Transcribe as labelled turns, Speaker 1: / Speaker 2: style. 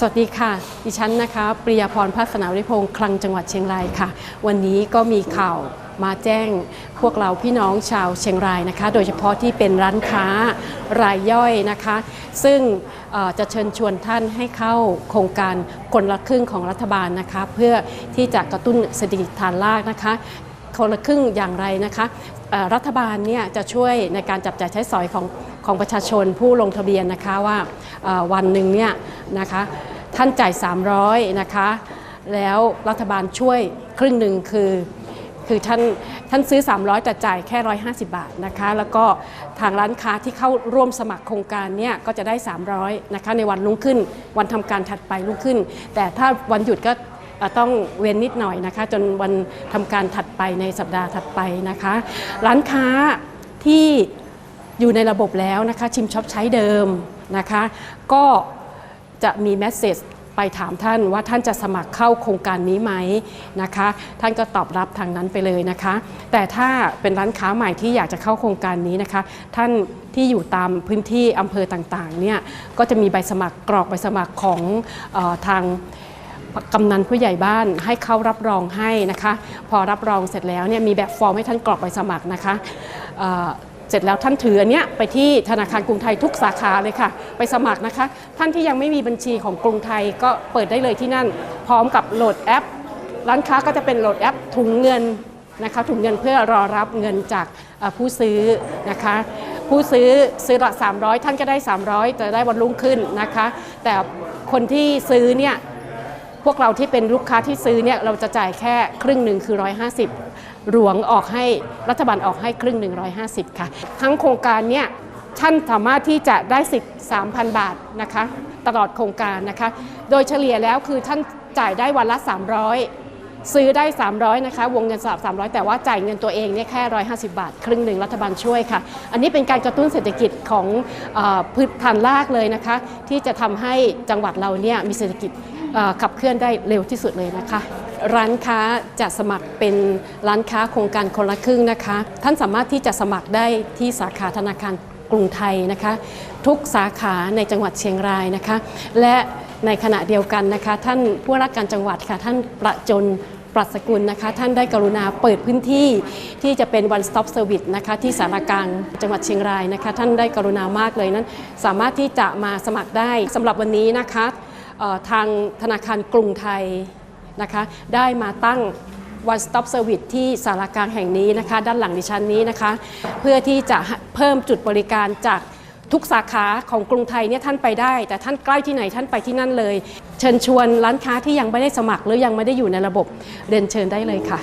Speaker 1: สวัสดีค่ะ ดิฉันนะคะปริยาพรพัฒนาวิพงศ์คลังจังหวัดเชียงรายค่ะ วันนี้ก็มีข่าวมาแจ้งพวกเราพี่น้องชาวเชียงรายนะคะ โดยเฉพาะที่เป็นร้านค้ารายย่อยนะคะ ซึ่งจะเชิญชวนท่านให้เข้าโครงการคนละครึ่งของรัฐบาลนะคะ เพื่อที่จะกระตุ้นเศรษฐกิจฐานรากนะคะคนละครึ่งอย่างไรนะคะรัฐบาลเนี่ยจะช่วยในการจับจ่ายใช้สอยของของประชาชนผู้ลงทะเบียนนะคะว่าวันหนึ่งเนี่ยนะคะ ท่านจ่าย 300 นะคะ แล้วรัฐบาลช่วยครึ่งหนึ่งคือคือท่านท่านซื้อ 300 แต่จ่ายแค่ 150 บาทนะคะ แล้วก็ทางร้านค้าที่เข้าร่วมสมัครโครงการเนี่ยก็จะได้ 300 นะคะในวันรุ่งขึ้น วันทำการถัดไปรุ่งขึ้น แต่ถ้าวันหยุดก็ต้องเว้นนิดหน่อยนะคะ จนวันทำการถัดไปในสัปดาห์ถัดไปนะคะ ร้านค้าที่อยู่ในระบบแล้วนะคะชิมช็อปใช้เดิมนะคะ ก็จะมีแมสเซจ ไปถามท่านว่าท่านจะสมัครเข้าโครงการนี้ไหมนะคะ ท่านก็ตอบรับทางนั้นไปเลยนะคะ แต่ถ้าเป็นร้านค้าใหม่ที่อยากจะเข้าโครงการนี้นะคะ ท่านที่อยู่ตามพื้นที่อำเภอต่างๆเนี่ยก็จะมีใบสมัครกรอกใบสมัครของออทางกำนันผู้ใหญ่บ้านให้เขารับรองให้นะคะ พอรับรองเสร็จแล้วเนี่ยมีแบบฟอร์มให้ท่านกรอกใบสมัครนะคะ เสร็จแล้วท่านถืออันเนี้ยไปที่ธนาคารกรุงไทยทุกสาขาเลยค่ะ ไปสมัครนะคะ ท่านที่ยังไม่มีบัญชีของกรุงไทยก็เปิดได้เลยที่นั่น พร้อมกับโหลดแอป ร้านค้าก็จะเป็นโหลดแอปถุงเงินนะคะถุงเงินเพื่อรอรับเงินจากผู้ซื้อนะคะ ผู้ซื้อซื้อละ 300 ท่านก็ได้ 300 จะได้วันรุ่งขึ้นนะคะ แต่คนที่ซื้อเนี่ยพวกเราที่เป็นลูกค้าที่ซื้อเนี่ยเราจะจ่ายแค่ครึ่งหนึ่งคือ 150 หลวงออกให้รัฐบาลออกให้ครึ่งหนึ่ง 150 ค่ะ ทั้งโครงการเนี่ยท่านสามารถที่จะได้สิทธิ์ 3,000 บาทนะคะตลอดโครงการนะคะ โดยเฉลี่ยแล้วคือท่านจ่ายได้วันละ 300 ซื้อได้ 300 นะคะ วงเงินสลับ300 แต่ว่าจ่ายเงินตัวเองเนี่ยแค่ 150 บาท ครึ่งหนึ่งรัฐบาลช่วยค่ะ อันนี้เป็นการกระตุ้นเศรษฐกิจของอพืชฐานรากเลยนะคะ ที่จะทำให้จังหวัดเราเนี่ยมีเศรษฐกิจขับเคลื่อนได้เร็วที่สุดเลยนะคะ ร้านค้าจะสมัครเป็นร้านค้าโครงการคนละครึ่งนะคะ ท่านสามารถที่จะสมัครได้ที่สาขาธนาคารกรุงไทยนะคะ ทุกสาขาในจังหวัดเชียงรายนะคะ และในขณะเดียวกันนะคะ ท่านผู้ราชการจังหวัดค่ะท่านประจนปรัชกุลนะคะ ท่านได้กรุณาเปิดพื้นที่ที่จะเป็น one stop service นะคะ ที่สารกลางจังหวัดเชียงรายนะคะ ท่านได้กรุณามากเลยนั้น สามารถที่จะมาสมัครได้สำหรับวันนี้นะคะทางธนาคารกรุงไทย นะคะได้มาตั้ง one stop service ที่สารกลางแห่งนี้นะคะ ด้านหลังดิฉันนี้นะคะ เพื่อที่จะเพิ่มจุดบริการจากทุกสาขาของกรุงไทยเนี่ยท่านไปได้ แต่ท่านใกล้ที่ไหนท่านไปที่นั่นเลย เชิญชวนร้านค้าที่ยังไม่ได้สมัครหรือยังไม่ได้อยู่ในระบบเรียนเชิญได้เลยค่ะ